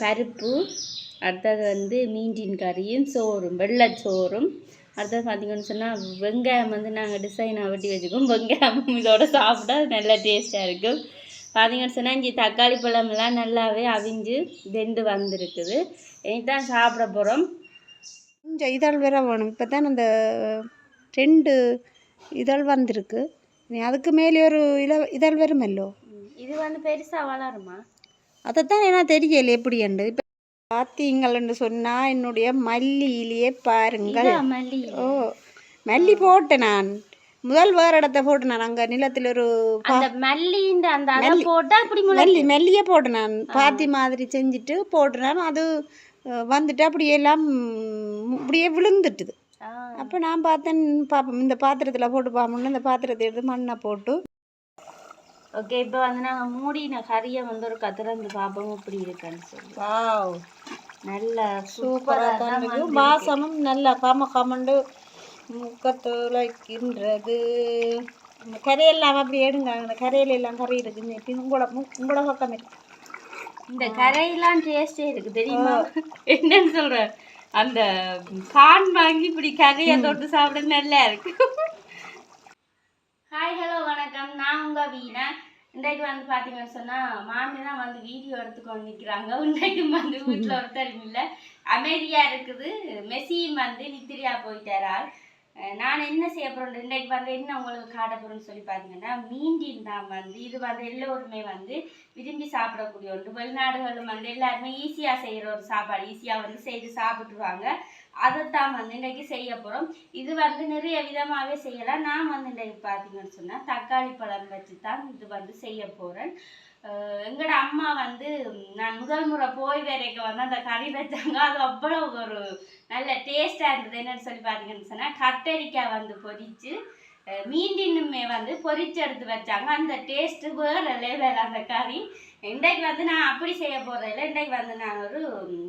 பருப்பு அடுத்தது வந்து மீன்டின் கறியும் சோறும் வெள்ளைச்சோறும் அடுத்தது பார்த்தீங்கன்னு சொன்னால் வெங்காயம் வந்து நாங்கள் டிசைனாக வெட்டி வச்சுக்கோம் வெங்காயமும் இதோட சாப்பிட்டா நல்லா டேஸ்ட்டாக இருக்கும். பார்த்தீங்கன்னு சொன்னால் இங்கே தக்காளி பழமெல்லாம் நல்லாவே அவிஞ்சு வெந்து வந்திருக்குது. இனி தான் சாப்பிட போகிறோம் கொஞ்சம் இதழ் வேற வேணும். இப்போ தான் அந்த ரெண்டு இதழ் வந்திருக்கு. அதுக்கு மேலே ஒரு இல இதழ் வருமல்லோ இது வந்து பெருசாக வளருமா? அதைத்தான் என்ன தெரியல எப்படிண்டு இப்போ பார்த்தீங்கள்னு சொன்னால் என்னுடைய மல்லியிலேயே பாருங்கள். ஓ மல்லி போட்டேன் நான். முதல் வேறு இடத்த போட்டேன் நான் அங்கே நிலத்தில் ஒரு மல்லின்ற அந்த போட்டா அப்படி மல்லி மல்லியே போட்டேன் நான். பாத்தி மாதிரி செஞ்சுட்டு போட்டேன் அது வந்துட்டு அப்படியே எல்லாம் ம், அப்படியே விழுந்துட்டுது. அப்போ நான் பார்த்தேன் பாப்போம் இந்த பாத்திரத்தில் போட்டு பார்ப்போம்னு இந்த பாத்திரத்தை எடுத்து மண்ணை போட்டு ஓகே இப்போ வந்து நாங்கள் மூடின கறியை வந்து ஒரு கத்திரந்து பார்ப்போம் இப்படி இருக்குன்னு சொல்லி. வாவ் நல்ல சூப்பராக தான் இருக்கு வாசமும் நல்லா கம கமண்டு முக்கத்துளைக்கின்றது இந்த கரையெல்லாம் அப்படி எடுங்க. அந்த கரையில எல்லாம் கறி இருக்கு நேற்று உங்களோட உங்களோட பக்கம் இருக்கு. இந்த கரையெல்லாம் டேஸ்டே இருக்கு. தெரியுமா? என்னன்னு சொல்ற அந்த கான் வாங்கி இப்படி கரையை தொட்டு சாப்பிட நல்லா இருக்கு. ஹாய் ஹலோ வணக்கம். நான் உங்கள் வீணா. இன்றைக்கு வந்து பார்த்தீங்கன்னு சொன்னால் மாமி தான் வந்து வீடியோ எடுத்துக்கொண்டு நிற்கிறாங்க இன்றைக்கும் வந்து வீட்டில் ஒருத்தர் இல்லை. அமைதியாக இருக்குது. மெஸ்ஸியும் வந்து நித்திரியா போயிட்டாரால். நான் என்ன செய்ய போகிறேன் இன்றைக்கு வந்து என்ன உங்களுக்கு காட்ட போகிறேன்னு சொல்லி பார்த்தீங்கன்னா மீண்டின் தான் வந்து இது வந்து எல்லோருமே வந்து விரும்பி சாப்பிடக்கூடிய ஒன்று. வெளிநாடுகளும் வந்து எல்லாருமே ஈஸியாக செய்கிற ஒரு சாப்பாடு. ஈஸியாக வந்து செய்து சாப்பிட்டுருவாங்க. அதைத்தான் வந்து இன்றைக்கி செய்ய போகிறோம் இது வந்து நிறைய விதமாகவே செய்யலாம். நான் வந்து இன்றைக்கு பார்த்தீங்கன்னு சொன்னால் தக்காளி பழம் வச்சு தான் இது வந்து செய்ய போகிறேன் எங்களோட அம்மா வந்து நான் முதல் முறை போய் வரைக்கும் வந்து அந்த கறி வச்சாங்க. அது அவ்வளோ ஒரு நல்ல டேஸ்ட்டாக இருந்தது. என்னன்னு சொல்லி பார்த்தீங்கன்னு சொன்னால் கத்தரிக்காய் வந்து பொரித்து மீண்டின்னுமே மீண்டினுமே வந்து பொரிச்சு எடுத்து வச்சாங்க. அந்த டேஸ்ட்டு வேறு லெவல் அந்த கறி. இன்றைக்கு வந்து நான் அப்படி செய்ய போகிறதில்ல இன்றைக்கு வந்து நான் ஒரு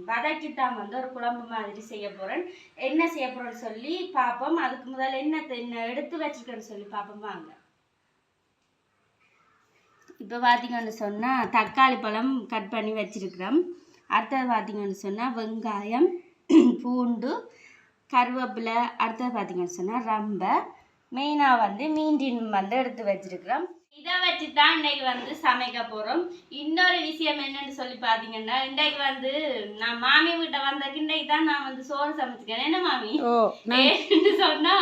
வதக்கித்தான் வந்து ஒரு குழம்பு மாதிரி செய்ய போகிறேன் என்ன செய்ய போகிறேன்னு சொல்லி பார்ப்போம் அதுக்கு முதல்ல என்ன என்ன எடுத்து வச்சிருக்கேன்னு சொல்லி பார்ப்போம் வாங்க. இப்போ பார்த்தீங்கன்னு சொன்னால் தக்காளி பழம் கட் பண்ணி வச்சுருக்குறோம். அடுத்தது பார்த்தீங்கன்னு சொன்னால் வெங்காயம் பூண்டு கருவேப்பிலை. அடுத்தது பார்த்தீங்கன்னு சொன்னால் ரம்பை. மெயினாக வந்து மீண்டின் வந்து எடுத்து வச்சிருக்கிறோம். இதை வச்சு தான் இன்னைக்கு வந்து சமைக்க போகிறோம் இன்னொரு விஷயம் என்னன்னு சொல்லி பார்த்தீங்கன்னா இன்றைக்கு வந்து நான் மாமி வீட்டை வந்ததுக்கு இன்றைக்கு தான் நான் வந்து சோறு சமைச்சிக்கிறேன். என்ன மாமி? ஏன்னு சொன்னா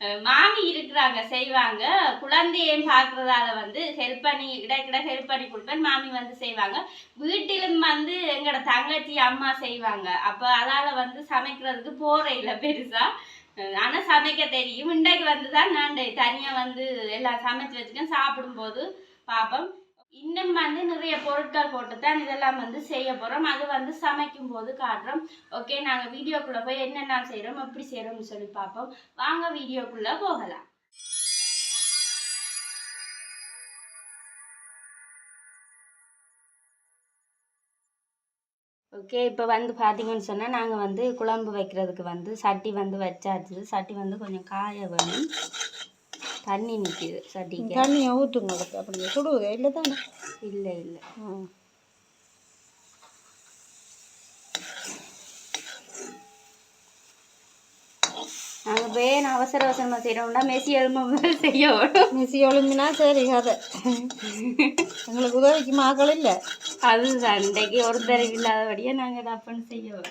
அஹ் மாமி இருக்கிறாங்க செய்வாங்க. குழந்தையையும் பார்க்கறதால வந்து ஹெல்ப் பண்ணி இடைக்கிட ஹெல்ப் பண்ணி கொடுப்பேன் மாமி வந்து செய்வாங்க. வீட்டிலும் வந்து எங்களோட தங்கச்சி அம்மா செய்வாங்க. அப்போ அதால வந்து சமைக்கிறதுக்கு போற இல்லை பெருசா. ஆனால் சமைக்க தெரியும். இன்றைக்கு வந்து தான் நான் தனியாக வந்து எல்லாம் சமைச்சு வச்சுக்கேன் சாப்பிடும்போது பார்ப்போம் இன்னும் வந்து நிறைய பொருட்கள் போட்டு தான் இதெல்லாம் வந்து செய்ய போகிறோம் அது வந்து சமைக்கும் போது காட்டுறோம். ஓகே நாங்கள் வீடியோக்குள்ளே போய் என்னென்ன செய்கிறோம் எப்படி செய்கிறோம்னு சொல்லி பார்ப்போம் வாங்க வீடியோக்குள்ளே போகலாம். ஓகே இப்போ வந்து பார்த்தீங்கன்னு சொன்னால் நாங்கள் வந்து குழம்பு வைக்கிறதுக்கு வந்து சட்டி வந்து வச்சாச்சு. சட்டி வந்து கொஞ்சம் காய வேணும் தண்ணி நிற்கிது சட்டிக்கு. தண்ணியை ஊற்றுங்க அப்படியே சுடுவது இல்லை தானே இல்லை. இல்லை வேணும் அவசர அவசரமாக செய்கிறோம்னா மெஸ்ஸி எலும்பு செய்ய மிசி ஒழுங்கினா சரி கதை எங்களுக்கு உதவிக்கு மகள் இல்லை. அது சண்டைக்கு ஒருத்தர் இல்லாதபடியே நாங்கள் டப்புன்னு செய்ய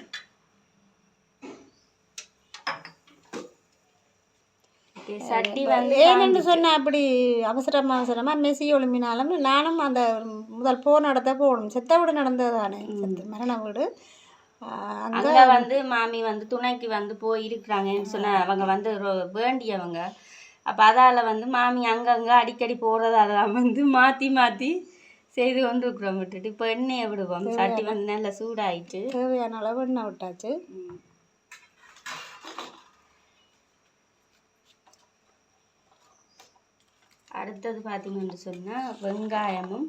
சட்டி வந்து ஏனென்று சொன்ன அப்படி அவசரம் அவசரமாக மெசி ஒழும்பினாலும் நானும் அந்த முதல் போன இடத்த போகணும். செத்த வீடு நடந்தது தானே. மரண வீடு. அங்கே வந்து மாமி வந்து துணைக்கு வந்து போய் இருக்கிறாங்கன்னு சொன்ன அவங்க வந்து வேண்டியவங்க அப்போ அதால் வந்து மாமி அங்கங்கே அடிக்கடி போகிறதால தான் வந்து மாற்றி மாற்றி செய்து கொண்டு இருக்கிறோம் விட்டுட்டு இப்போ எண்ணெயை விடுவோம். சட்டி வந்து நல்லா சூடாயிட்டு தேவையான அளவு எண்ணெய் விட்டாச்சு. அடுத்தது பார்த்தீங்கன்னு சொன்னால் வெங்காயமும்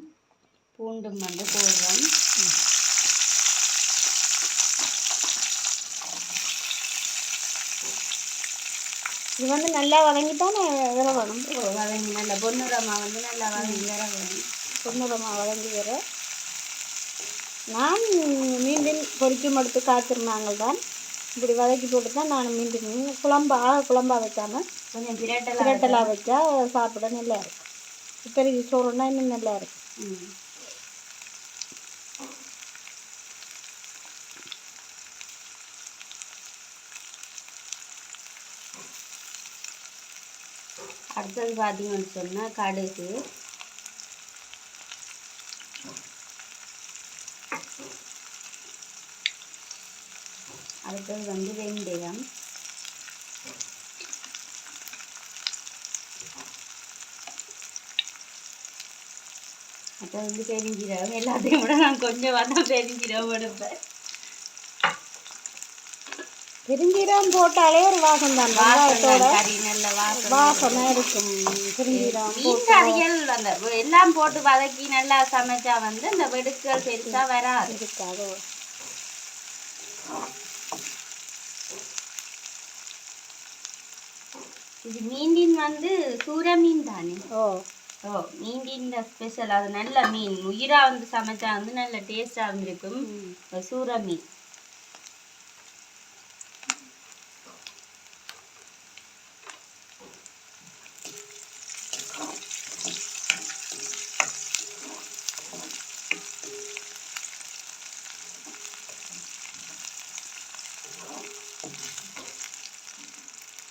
பூண்டும் வந்து போடுறோம். இது வந்து நல்லா வதங்கித்தானே வர வேணும் வதங்கி நல்ல பொன்னுரமா வந்து நல்லா வதங்கி வர வேணும் பொன்னிறமாக வதங்கி வர. நான் மீண்டும் பொரிச்சும் எடுத்து காய்ச்சிருந்தாங்க தான் இப்படி வதக்கி போட்டு தான் நான் மீண்டும் குழம்பா குழம்பா வைக்காம கொஞ்சம் பிரட்டலா பிரட்டலாக வச்சா சாப்பிட நல்லா இருக்கும். பெரிய சோறுனா இன்னும் நல்லா இருக்கும் ம். அடுத்தது பார்த்தீங்கன்னு சொன்னால் கடுகு. அடுத்தது வந்து வெந்தயம். அடுத்தது வந்து பெருஞ்சீரகம். எல்லாத்தையும் விட நான் கொஞ்சம் தான் பெருஞ்சீரகம் எடுப்பேன். பெருஞ்சீரகம் போட்டாலே ஒரு வாசம். தான் வெங்காயத்தோட வாசனை இருக்கும் அந்த எல்லாம் போட்டு வதக்கி நல்லா சமைச்சா வந்து இந்த வெடுக்கள் பெருசா வராது. இருக்காது இது மீண்டின் வந்து சூர மீன் தானே? ஓ. ஓ மீண்டின் ஸ்பெஷல் அது நல்ல மீன். உயிரா வந்து சமைச்சா வந்து நல்ல டேஸ்டா இருக்கும். இந்த சூர மீன்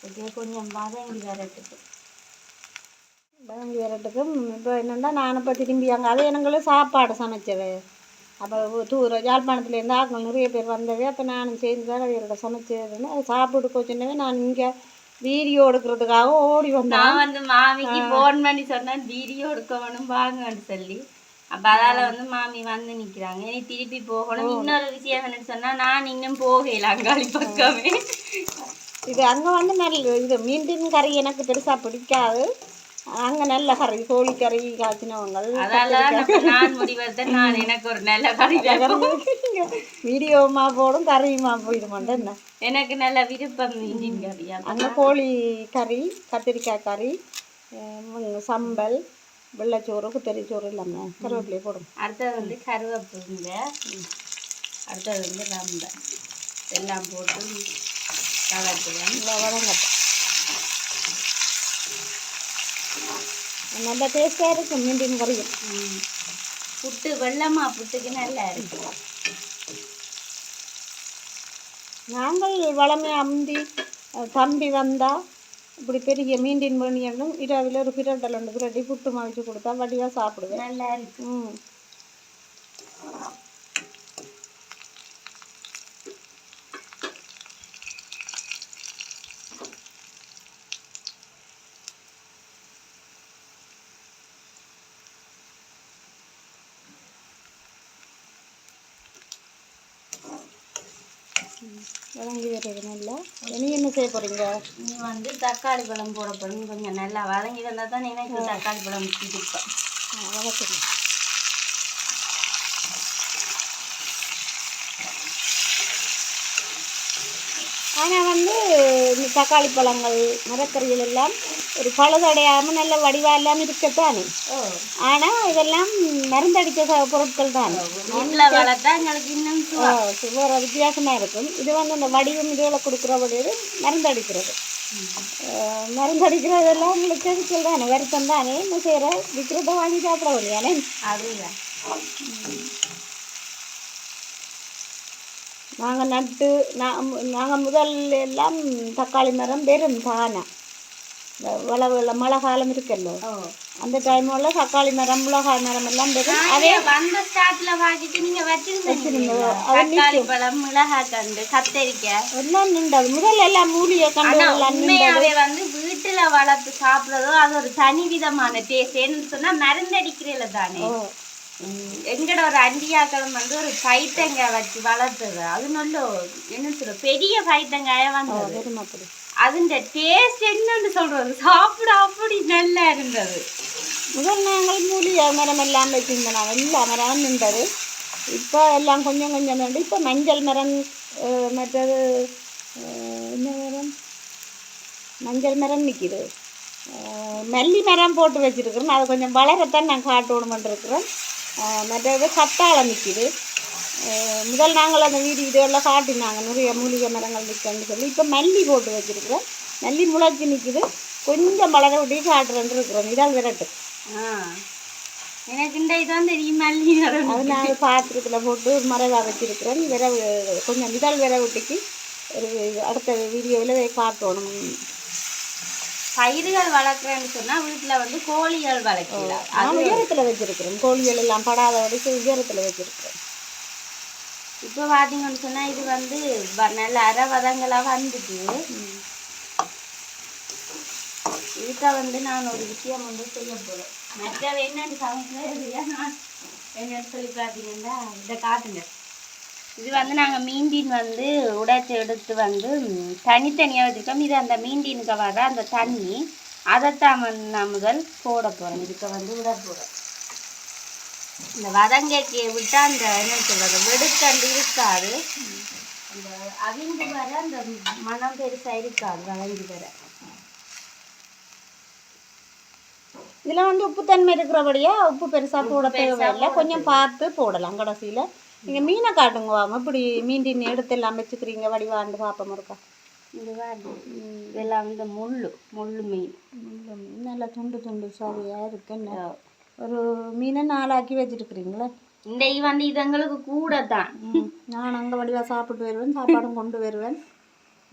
இது கொஞ்சம் வதங்கி வரட்டுக்கு. வதங்கி வரட்டுக்கும் இப்போ என்னென்னா நான் இப்போ திரும்பி அங்கே அது எனங்களும் சாப்பாடு சமைச்சது. அப்போ தூர யாழ்ப்பாணத்துலேருந்து ஆட்கள் நிறைய பேர் வந்தவே அப்போ நானும் சேர்ந்து தான் அவரோட சமைச்சதுன்னு அது சாப்பிட்டு போச்சுன்னவே நான் இங்கே வீடியோ எடுக்கிறதுக்காக ஓடி வந்தேன். நான் வந்து மாமிக்கு ஃபோன் பண்ணி சொன்னேன் வீடியோ எடுக்கணும் வாங்கன்னு சொல்லி. அப்ப அதால வந்து மாமி வந்து நிக்கிறாங்க. இனி திருப்பி போகணும். இன்னொரு விஷயம் என்னன்னு சொன்னா நான் இன்னும் போகல அங்காளி பக்கமே. இது அங்கே வந்து நல்ல இது மீன் கறி எனக்கு பெருசாக பிடிக்காது. அங்கே நல்ல கறி காய்ச்சினவங்க நான் முடிவெடுத்தேன் நான் எனக்கு ஒரு நல்ல கறி வேணும். வீடியோமா போடும் கறியுமா போயிடும் என்ன? எனக்கு நல்ல விருப்பம் அங்கே கோழி கறி கத்திரிக்காய் கறி சம்பல் வெள்ளைச்சோறு குத்தரி சோறு இல்லாமல் கருவேப்பிலையை போடும். அடுத்தது வந்து கருவேப்பிலை அடுத்தது வந்து ரம்ப எல்லாம் போட்டு நல்லா வதங்கட்டும். நல்ல டேஸ்ட்டாக இருக்கும் மீன் கறியும். புட்டு வெள்ளமா புட்டுக்கு நல்லா இருக்கும் நாங்கள் வளமை அஹ் தம்பி வந்தால் இப்படி பெரிய மீண்டின் வேணியனும் இரவில் ஒரு பிரட்டல் ஒன்று பிரட்டி புட்டு மவிச்சு கொடுத்தா வடிவாக சாப்பிடுவேன். நல்லா இருக்கும் வதங்கி வருது நல்லா இனி என்ன செய்ய போகிறீங்க நீ வந்து தக்காளி பழம் போட போறோம் கொஞ்சம் நல்லா வதங்கி வந்தால் தான் எனக்கு தக்காளி பழம் பிடிக்கும் வதக்குங்க ஆனால் வந்து இந்த தக்காளி பழங்கள் மரக்கறிகள் எல்லாம் ஒரு பழுதடையாமல் நல்ல வடிவாக எல்லாம் இருக்கத்தானே ஆனால் இதெல்லாம் மருந்தடித்த பொருட்கள் தான். வேறு வித்தியாசமாக இருக்கும். இது வந்து அந்த வடிவம் இதுகளை கொடுக்குற வடிவு மருந்தடிக்கிறது. மருந்தடிக்கிறதெல்லாம் உங்களுக்கு கெமிக்கல் தானே? வருத்தம் தானே? என்ன செய்கிற விற்கிறத வாங்கி சாப்பிட முடியானே அதுதான் நாங்கள் நட்டு நாங்கள் முதல்ல எல்லாம் தக்காளி மரம் வெறும் தானே. வளவுல மழை காலம் இருக்குல்ல அந்த டைமில் தக்காளி மரம் மிளகாய் மரம் எல்லாம் வெறும் அதே வந்த ஸ்டார்ட்ல வாங்கிட்டு நீங்க வச்சிருந்தீங்க. தக்காளி பழம் மிளகாய் கண்டு கத்தரிக்காய் எல்லாம் நின்றது. முதல்ல எல்லாம் மூலிகை கண்டு எல்லாம் வந்து வீட்டுல வளர்த்து சாப்பிடுறதோ அது ஒரு தனி விதமான டேஸ்ட் சொன்னா மருந்தடிக்கிறதுல தானே. எங்கட ஒரு அண்டியாக்களும் வந்து ஒரு பைத்தங்காய் வச்சு வளர்த்தது. அது நல்ல என்ன சொல்ற பெரிய பைத்தங்காய வந்தது. வெறும் அப்படி அதுண்ட டேஸ்ட் என்னன்னு சொல்றது? சாப்பிட அப்படி நல்லா இருந்தது. முதல் நாங்கள் மூலிகை மரம் எல்லாம் வச்சுருந்தோம் எல்லா மரம் நின்றது. இப்போ எல்லாம் கொஞ்சம் கொஞ்சம் நின்று இப்போ மஞ்சள் மரம் மற்றது என்ன மரம்? மஞ்சள் மரம் நிற்கிது மல்லி மரம் போட்டு வச்சுருக்குறோம். அதை கொஞ்சம் வளரத்தான் நான் காட்டணுமென்று இருக்கிறேன். மற்றது கத்தாழை நிற்கிது முதல் நாங்கள் அந்த வீடு இதெல்லாம் காட்டினாங்க நிறைய மூலிகை மரங்கள் நிற்கன்னு சொல்லி இப்போ மல்லி போட்டு வச்சிருக்கிறோம் மல்லி முளைச்சி நிற்கிது கொஞ்சம் வளர விட்டு காட்டுறேன் இருக்கிறோம் இதால் விரட்டு ஆ எனக்கு இந்த இதான் தெரியும் மல்லி நிறம். அது நான் பாத்திரத்தில் போட்டு மறைவாக வச்சிருக்கிறேன் விரவு கொஞ்சம் விதால் விரவிட்டுக்கு ஒரு அடுத்த வீடியோவில் காட்டணும் பயிர்கள் வளர்க்குறேன்னு சொன்னா வீட்டுல வந்து கோழிகள் வளர்க்கலாம் நான் உயரத்தில் வச்சிருக்கிறேன் கோழிகள் எல்லாம் படாத வரைக்கும் உயரத்தில் வச்சிருக்கிறேன் இப்போ பார்த்தீங்கன்னு சொன்னால் இது வந்து நல்ல அரை வதங்களா வந்துட்டு. இதுக்க வந்து நான் ஒரு விஷயம் வந்து செய்ய போகிறேன் மற்ற என்னென்னு சமைக்கிறது நான் என்ன சொல்லி பார்த்தீங்கன்னா இதை காட்டுங்க. இது வந்து நாங்கள் மீண்டின் வந்து உடைச்சி எடுத்து வந்து தனித்தனியாக வச்சுருக்கோம். இது அந்த மீண்டினுக்கு வர அந்த தண்ணி அதைத்தான் வந்து நான் முதல் போட போகிறேன் இதுக்கு வந்து விட போகிறேன் இந்த வதங்கைக்கு விட்டா அந்த என்ன சொல்றது வெடுக்கண்டு இருக்காது. அந்த அவிந்து வர அந்த மனம் பெருசா இருக்காது வதங்கி வர. இதில் வந்து உப்புத்தன்மை இருக்கிறபடியா உப்பு பெருசாக போட தேவையில்லை. கொஞ்சம் பார்த்து போடலாம் கடைசியில். நீங்கள் மீனை காட்டுங்க வாங்க இப்படி மீண்டின் எடுத்து எல்லாம் வச்சுக்கிறீங்க வடிவாண்டு பார்ப்போம் இருக்கா. இதெல்லாம் வந்து முள்ளு முள்ளு மீன். நல்ல மீன், நல்லா துண்டு துண்டு சுவையாக இருக்குன்னு ஒரு மீனை நாளாக்கி வச்சுருக்கிறீங்களே? இந்த வந்து இது எங்களுக்கு கூட தான் நான் அங்கே வடிவாக சாப்பிட்டு வருவேன் சாப்பாடும் கொண்டு வருவேன்.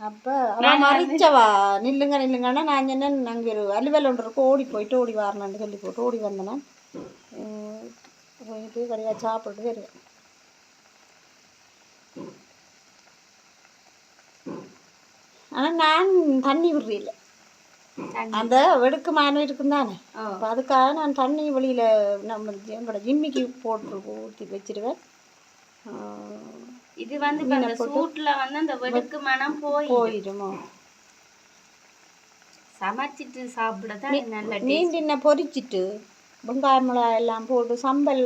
அப்போ அவன் மறிச்சவா? நில்லுங்க நில்லுங்கன்னா நான் என்ன நாங்கள் ஒரு அலுவல் ஒன்று இருக்கும் ஓடி போயிட்டு ஓடி வரணுன்னு சொல்லி போட்டு ஓடி வந்தேன் போயிட்டு கடையாக சாப்பிட்டு வருவேன். ஆனால் நான் தண்ணி விடுறீல தண்ணி. அந்த வெடுக்கு மானம் இருக்கும் தானே? ஓ. அப்போ அதுக்காக நான் தண்ணி வெளியில் நம்ம எங்களோட ஜிம்மிக்கு போட்டு ஊற்றி வச்சிருவேன். இது வந்து இப்ப அந்த சூட்ல வந்து அந்த வெடுக்கு மனம் போய் போயிடுமோ சமைச்சிட்டு சாப்பிட தான் நல்ல taste. மீண்டின பொரிச்சிட்டு வெங்காயம் மிளகாய் எல்லாம் போட்டு சம்பல்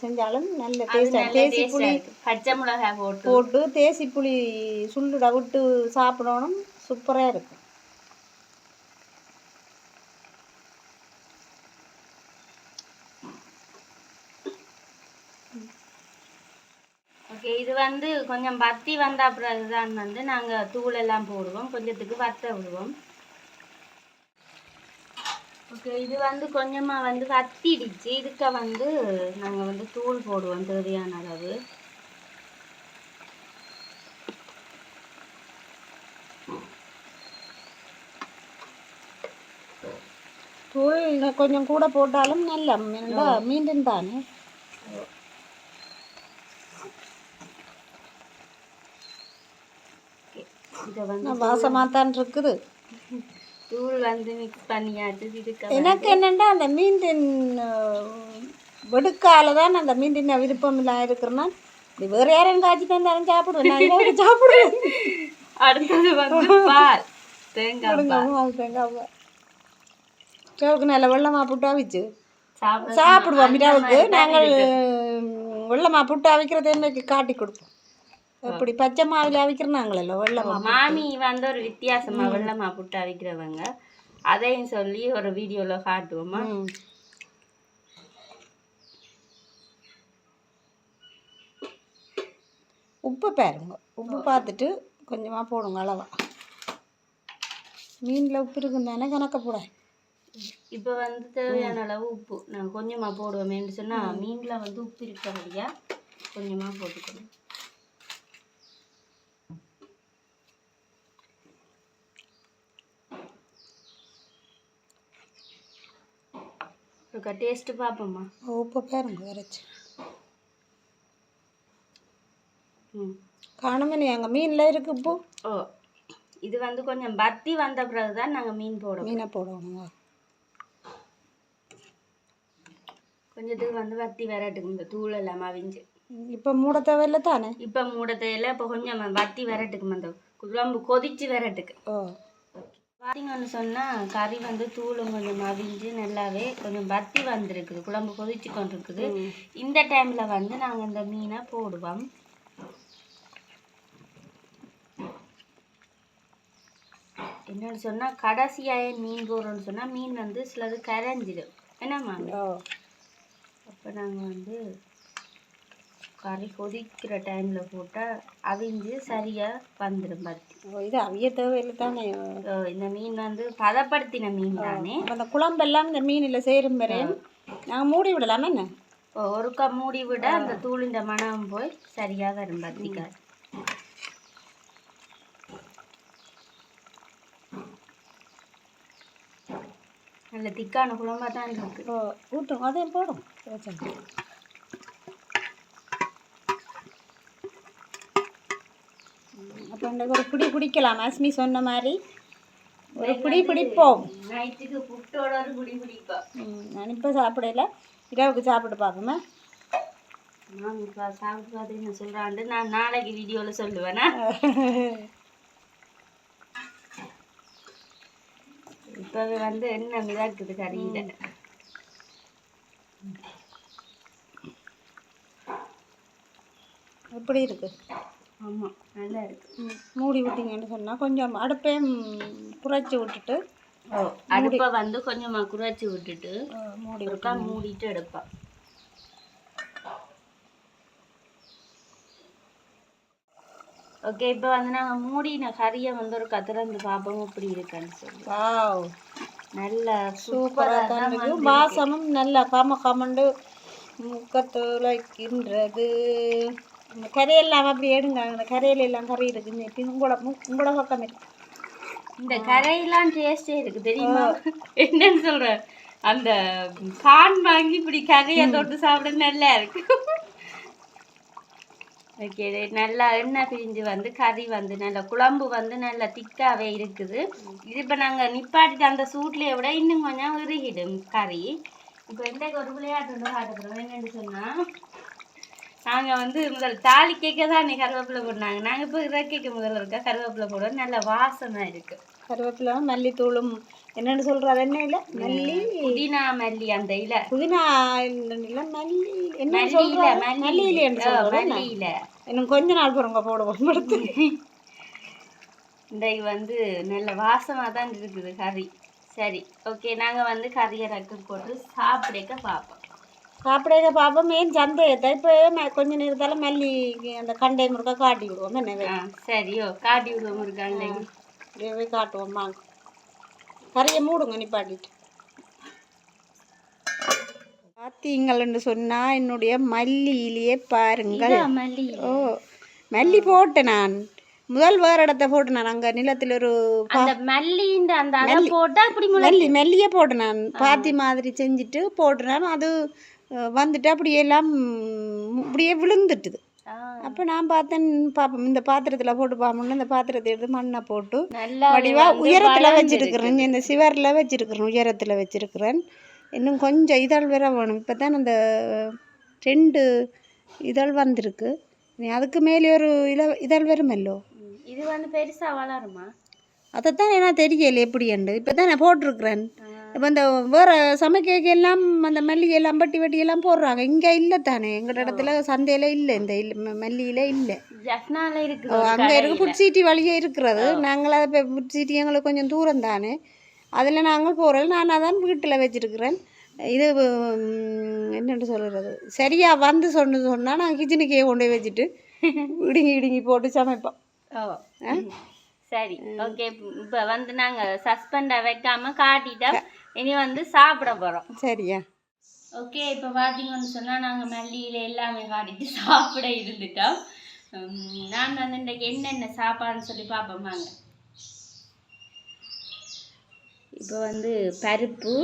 செஞ்சாலும் நல்ல டேஸ்டாக தேசி புளி. பச்சை மிளகாய் போட்டு. போட்டு தேசி புளி சுள்ளுட விட்டு சாப்பிடணும் சூப்பராக இருக்கும். ஓகே இது வந்து கொஞ்சம் வத்தி வந்த பிறகுதான் வந்து நாங்க தூள் எல்லாம் போடுவோம். கொஞ்சத்துக்கு வத்த விடுவோம். ஓகே இது வந்து கொஞ்சமா வந்து வத்திடுச்சு. இதுக்க வந்து நாங்க வந்து தூள் போடுவோம் தேவையான அளவு. தூள் கொஞ்சம் கூட போட்டாலும் நல்ல மீண்டும் தானே? இதை வந்து வாசமாக தான் இருக்குது. தூள் வந்து மிக்ஸ் பண்ணியாச்சு இதுக்க எனக்கு என்னென்னா அந்த மீண்டின் வெடுக்கால தான் அந்த மீண்டின் விருப்பம் இல்லாம இருக்கிறேன்னா இது வேறு யாரும் காய்ச்சி தந்தாலும் சாப்பிடுவேன் நான் சாப்பிடுவேன் அடுத்தது வந்து பால் தேங்காய் பால். தேங்காய் ஸ்டவ்க்கு நல்ல வெள்ளமாக புட்டா வச்சு சாப்பிட சாப்பிடுவோம் இரவுக்கு நாங்கள் வெள்ளமாக புட்டு அவிக்கிற தேமைக்கு காட்டி கொடுப்போம். எப்படி? பச்சை மாவில் அவிக்கிறனாங்களோ வெள்ளமா மாமி வந்து ஒரு வித்தியாசமா வெள்ளமா புட்டு அவிக்கிறவங்க. அதையும் சொல்லி ஒரு வீடியோல காட்டுவோமா? உப்பு பாருங்க. உப்பு பார்த்துட்டு கொஞ்சமாக போடுங்க அளவா. மீனில் உப்பு இருக்குன்னு தானே கணக்க போட. இப்போ வந்து தேவையான அளவு உப்பு. நான் கொஞ்சமா போடுவோமேன்னு சொன்னா மீன்ல வந்து உப்பு இருக்கிறபடியா கொஞ்சமா போட்டுக்கணும். ஒருக்கா டேஸ்ட் பார்ப்போம்மா உப்பு பாருங்க வரைச்சி ம். காணுமே எங்கள் மீனில் இருக்கு உப்பு? ஓ இது வந்து கொஞ்சம் பத்தி வந்த பிறகு தான் நாங்கள் மீன் போடுவோம். மீனை போடணுங்க கொஞ்சத்துக்கு வந்து வத்தி விரட்டுக்கு இந்த தூள் எல்லாம் அவிஞ்சு. இப்போ மூட தேவையில்ல தானே? இப்போ மூட தேயில இப்போ கொஞ்சம் வத்தி விரட்டுக்கு அந்த குழம்பு கொதிச்சு விரட்டுக்கு. ஓ. பார்த்தீங்கன்னு சொன்னால் கறி வந்து தூளும் கொஞ்சம் அவிஞ்சு நல்லாவே கொஞ்சம் வத்தி வந்திருக்குது குழம்பு கொதிச்சு கொண்டிருக்குது இந்த டைமில் வந்து நாங்கள் இந்த மீனை போடுவோம். என்னன்னு சொன்னால் கடைசியாக மீன் போடுறோம்னு சொன்னால் மீன் வந்து சிலது கரைஞ்சிடும் என்னம்மா அப்போ நாங்கள் வந்து கறி கொதிக்கிற டைமில் போட்டால் அவிஞ்சு சரியாக வந்துடும் பத்தி ஓ, இது அவிய தேவையில்லை தானே? இந்த மீன் வந்து பதப்படுத்தின மீன் தானே? அந்த குழம்பெல்லாம் இந்த மீனில் சேரும் வரேன் நாங்கள் மூடி விடலாமா என்ன? ஒருக்கா மூடி விட அந்த தூளிந்த மணம் போய் சரியாக வரும் பத்திக்காய் நல்ல திக்கான குழம்பா தான் இருக்கு. ஓ ஊட்டும் அதையும் போடும். பிரச்சனை அப்போ இன்றைக்கு ஒரு பிடி பிடிக்கலாம் அஸ்மி சொன்ன மாதிரி. ஒரு பிடி பிடிப்போம் நைட்டுக்கு புட்டோட ஒரு குடி குடிப்போம். ம், நான் இப்போ சாப்பிடல. இரவுக்கு சாப்பிட்டு பார்ப்போமே? நான் இப்போ சாப்பிட்டு பார்த்து என்ன சொல்கிறான்ட்டு நான் நாளைக்கு வீடியோவில் சொல்லுவேனா? இப்போவே வந்து என்ன மிதாக்குது கறியில்? எப்படி இருக்கு? ஆமாம் நல்லா இருக்கு. ம், மூடி விட்டீங்கன்னு சொன்னால் கொஞ்சம் அடுப்பையும் குறைச்சி விட்டுட்டு அடுப்பை வந்து கொஞ்சமாக குறைச்சி விட்டுட்டு மூடி ஒருக்கா மூடிட்டு எடுப்பேன் ஓகே இப்போ வந்து நாங்கள் மூடின கறியை வந்து ஒரு கத்திரந்து பார்ப்போம் இப்படி இருக்குன்னு சொல்லி. வாவ். நல்ல சூப்பராக தான் இருக்கு. வாசமும் நல்லா காம காமண்டு முக்கத்துளைக்கின்றது இந்த கரையெல்லாம் அப்படி எடுங்க அந்த கரையில எல்லாம் கறி இருக்கு இந்த இப்படி உங்களோட உங்களோட பக்கம் இருக்கு. இந்த கரையெல்லாம் டேஸ்டே இருக்கு. தெரியுமா? என்னன்னு சொல்றேன் அந்த பான் வாங்கி இப்படி கரையை தொட்டு சாப்பிட நல்லா இருக்கு. ஓகே நல்லா எண்ணெய் பிரிஞ்சு வந்து கறி வந்து நல்ல குழம்பு வந்து நல்ல திக்காவே இருக்குது. இது இப்போ நாங்கள் நிப்பாட்டிட்டு அந்த சூட்லேயே விட இன்னும் கொஞ்சம் இறுகிடும் கறி. இப்போ இன்றைக்கு ஒரு விளையாட்டு காட்டுறோம் என்னன்னு சொன்னால் நாங்கள் வந்து முதல் தாலி கேட்க தான் கருவேப்பிலை போடுனாங்க. நாங்கள் இப்போ இறக்கைக்கு முதல்ல இருக்க? கருவேப்பிலை போடுவோம் நல்ல வாசனை இருக்கு. கருவேப்பிலை மல்லித்தூளும் என்னன்னு சொல்றது என்ன இல்லை மல்லி. புதினா மல்லி அந்த இலை. புதினா இல்லை மல்லி. என்ன சொல்றாங்க மல்லி மல்லியில. என்று ஆ, சொல்றேன் மல்லியில. இன்னும் கொஞ்ச நாள் போறவங்க போடுவோம் எடுத்து இந்த வந்து நல்ல வாசமா தான் இருக்குது கறி. சரி ஓகே. நாங்க வந்து கறியை ரக்கு போட்டு சாப்பிடக்க பார்ப்போம் சாப்பிட பார்ப்போம் ஏன் சந்தேகத்தை இப்போ கொஞ்ச நேரத்தால மல்லி அந்த கண்டை முருக்கா காட்டி விடுவோம். என்ன சரியோ காட்டி விடுவோம் இப்படியே காட்டுவோம். வாங்க. கறியை மூடுங்க நிப்பாட்டிட்டு பார்த்தீங்கள்னு சொன்னா என்னுடைய மல்லியிலேயே பாருங்கள். மல்லி. ஓ மல்லி போட்டேன் நான். முதல் வேறு இடத்த போட்டேன் நான் அங்கே நிலத்தில் ஒரு மல்லின்ற அந்த அதை போட்டா அப்படி மல்லி மல்லியே போட்டேன் நான். பாத்தி மாதிரி செஞ்சுட்டு போட்டேன் அது வந்துட்டு அப்படியே எல்லாம் இப்படியே விழுந்துட்டுது. அப்போ நான் பார்த்தேன் பார்ப்போம் இந்த பாத்திரத்தில் போட்டு பார்ப்போம்னு இந்த பாத்திரத்தை எடுத்து மண்ணை போட்டு நல்லா வடிவா உயரத்தில் வச்சிருக்கிறேன். இந்த சிவரில் வச்சிருக்கிறேன் உயரத்தில் வச்சிருக்கிறேன். இன்னும் கொஞ்சம் இதழ் வேற வேணும். இப்போ தான் அந்த ரெண்டு இதழ் வந்திருக்கு. அதுக்கு மேலே ஒரு இல இதழ் வருமல்லோ இது வந்து பெருசா வளருமா? அதைத்தான் என்ன தெரியல எப்படிண்டு இப்போ தான் நான் போட்டிருக்கிறேன். இப்போ இந்த வேறு சமைக்க எல்லாம் அந்த மல்லிகை எல்லாம் பட்டி வட்டி எல்லாம் போடுறாங்க. இங்கே இல்லை தானே எங்கள் இடத்துல சந்தையில் இல்லை. இந்த இல்ல மல்லியில இல்லை. அங்கே இருக்கு. புட்சீட்டி வழியே இருக்கிறது. நாங்கள் அதை இப்போ புட்சீட்டி எங்களுக்கு கொஞ்சம் தூரம் தானே. அதில் நாங்கள் போகிறோம் நான் அதான் வீட்டில் வச்சிருக்கிறேன். இது ம், என்னென்னு சொல்கிறது சரியாக வந்து சொன்னு சொன்னால் நான் கிச்சனுக்கே கொண்டு போய் வச்சுட்டு இடுங்கி இடுங்கி போட்டு சமைப்போம். ஓ. சரி. ஓகே. இப்போ வந்து நாங்க சஸ்பெண்டை வைக்காம காட்டிட்டோம். இனி வந்து சாப்பிட போறோம். சரியா? ஓகே இப்போ பார்த்தீங்கன்னு சொன்னால் நாங்கள் மல்லியில் எல்லாமே காட்டிட்டு சாப்பிட இருந்துட்டோம். நான் வந்து இன்றைக்கு என்னென்ன சாப்பாடுன்னு சொல்லி பார்ப்போம் வாங்க. இப்போ வந்து பருப்பு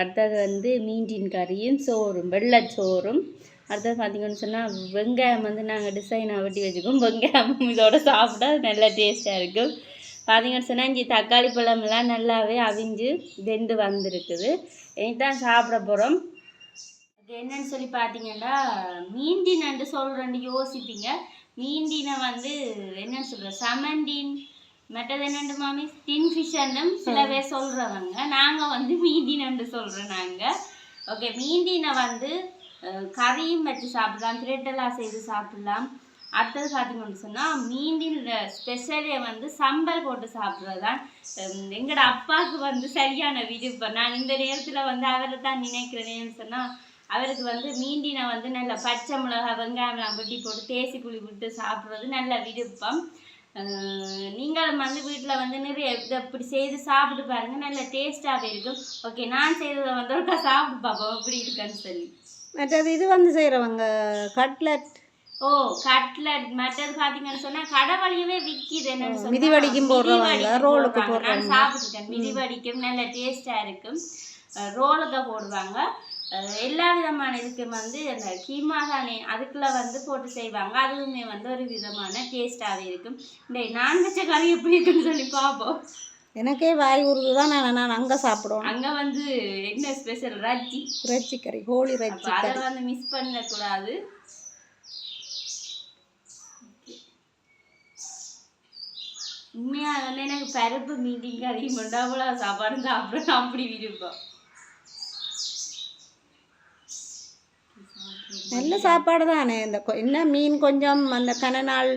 அடுத்தது வந்து மீண்டின் கறியும் சோறும் வெள்ளைச்சோறும் அடுத்தது பார்த்தீங்கன்னு சொன்னால் வெங்காயம் வந்து நாங்கள் டிசைனாக வெட்டி வச்சுக்கோம் வெங்காயமும் இதோட சாப்பிட நல்லா டேஸ்ட்டாக இருக்கும். பார்த்தீங்கன்னு சொன்னால் இங்கே தக்காளி பழமெல்லாம் நல்லாவே அவிஞ்சு வெந்து வந்திருக்குது. இனி தான் சாப்பிட போகிறோம் அது என்னன்னு சொல்லி பார்த்தீங்கன்னா மீண்டினண்டு சொல்கிறேன்னு யோசிப்பீங்க. மீண்டினை வந்து என்னன்னு சொல்கிற சமண்டின். மற்றது என்னண்டு மாமி? டின் ஃபிஷ்ஷன்னும் சில பேர் சொல்கிறவங்க நாங்கள் வந்து மீண்டினண்டு சொல்கிறோம் நாங்கள் ஓகே மீண்டினை வந்து கறியும் வச்சு சாப்பிடலாம் திரட்டலாக செய்து சாப்பிடலாம். அடுத்தது பார்த்தீங்கன்னு சொன்னால் மீண்டின் ஸ்பெஷலே வந்து சம்பல் போட்டு சாப்பிட்றது தான் எங்களோட அப்பாவுக்கு வந்து சரியான விருப்பம் நான் இந்த நேரத்தில் வந்து அவரை தான் நினைக்கிறேன்னு சொன்னால் அவருக்கு வந்து மீண்டினை வந்து நல்ல பச்சை மிளகாய் வெங்காயம்லாம் வெட்டி போட்டு தேசி புளி விட்டு சாப்பிட்றது நல்ல விருப்பம். நீங்களும் வந்து வீட்டில் வந்து நிறைய இதை இப்படி செய்து சாப்பிட்டு பாருங்கள் நல்ல டேஸ்ட்டாகவே இருக்கும். ஓகே நான் செய்ததை வந்து ஒருக்கா சாப்பிட்டு பார்ப்போம் எப்படி இருக்குன்னு சொல்லி. மற்றது இது வந்து செய்கிறவங்க கட்லட் ஓ கட்லட் மற்றது பார்த்தீங்கன்னு சொன்னா கடவழியவே விற்கிது என்னன்னு மிதிவடிக்கும் போடுறவங்க, ரோலுக்கு போடுறாங்க. நான் போடுறவங்க. சாப்பிட்டுட்டேன். மிதிவடிக்கும் நல்ல டேஸ்டா இருக்கும். ரோலுக்கு போடுவாங்க. எல்லா விதமான இதுக்கு வந்து அந்த கீமா தானே அதுக்குள்ள வந்து போட்டு செய்வாங்க. அதுவுமே வந்து ஒரு விதமான டேஸ்டாகவே இருக்கும். இந்த நான் வச்ச கறி எப்படி இருக்குன்னு சொல்லி பார்ப்போம் எனக்கே வாய் உருது தான் நான் நான் அங்கே சாப்பிடுவோம் அங்க வந்து என்ன ஸ்பெஷல் ரஜ்ஜி இறைச்சி கறி அப்ப இறைச்சி அதை வந்து மிஸ் பண்ணக்கூடாது. உண்மையா வந்து எனக்கு பருப்பு மீட்டிங் கறி மண்டாபுல சாப்பாடு சாப்பிடணும் அப்படி விருப்பம். நல்ல சாப்பாடு தானே இந்த என்ன மீன் கொஞ்சம் அந்த கனநாள்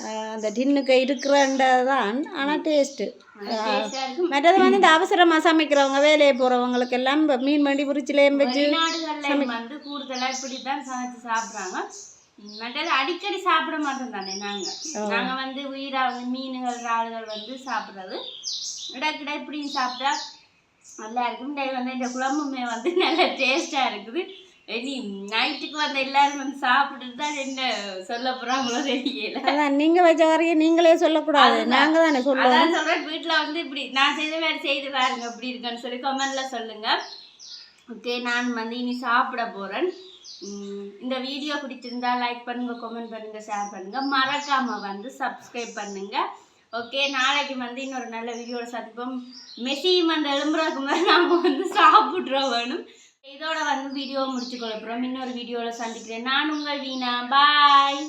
ஆஹ், அந்த டின்னுக்கு இருக்கிறதான் ஆனால் டேஸ்ட்டு மற்றது வந்து இந்த அவசரமாக சமைக்கிறவங்க வேலையை போகிறவங்களுக்கு எல்லாம் மீன் மண்டி புரிச்சிலேயும் வச்சு வந்து கூடுதலா இப்படித்தான் சமைச்சு சாப்பிடுறாங்க. மற்றது அடிக்கடி சாப்பிட மாட்டோம் தானே நாங்க. நாங்க வந்து உயிரா வந்து மீன்கள் இறால்கள் வந்து சாப்பிடுறது. இடக்கிட இப்படியும் சாப்பிட்டா நல்லா இருக்கும் டே வந்து இந்த குழம்புமே வந்து நல்ல டேஸ்டா இருக்குது. இனி நைட்டுக்கு வந்து எல்லாரும் வந்து சாப்பிட்டுட்டு தான் என்ன சொல்ல போறாங்களோ தெரியல. அதான் நீங்கள் வச்ச வரைய நீங்களே சொல்லக்கூடாது. நாங்கள் தானே சொல்லுவோம் அதான் சொல்றேன். வீட்ல வந்து இப்படி நான் செய்த மாதிரி செய்து பாருங்க எப்படி இருக்குன்னு சொல்லி கமெண்ட்ல சொல்லுங்க. ஓகே நான் வந்து இனி சாப்பிட உம் இந்த வீடியோ பிடிச்சிருந்தா லைக் பண்ணுங்க கமெண்ட் பண்ணுங்க ஷேர் பண்ணுங்க. மறக்காம வந்து சப்ஸ்கிரைப் பண்ணுங்க. ஓகே நாளைக்கு வந்து இன்னொரு நல்ல வீடியோவில் சந்திப்போம். மெஸ்ஸியும் அந்த எலும்புறதுக்கு மாதிரி நாம் வந்து சாப்பிட்றோம் வேணும். இதோட வந்து வீடியோ முடிச்சு கொள்ளப்புறோம் இன்னொரு வீடியோவில் சந்திக்கிறேன். நான் உங்கள் வீணா. பாய்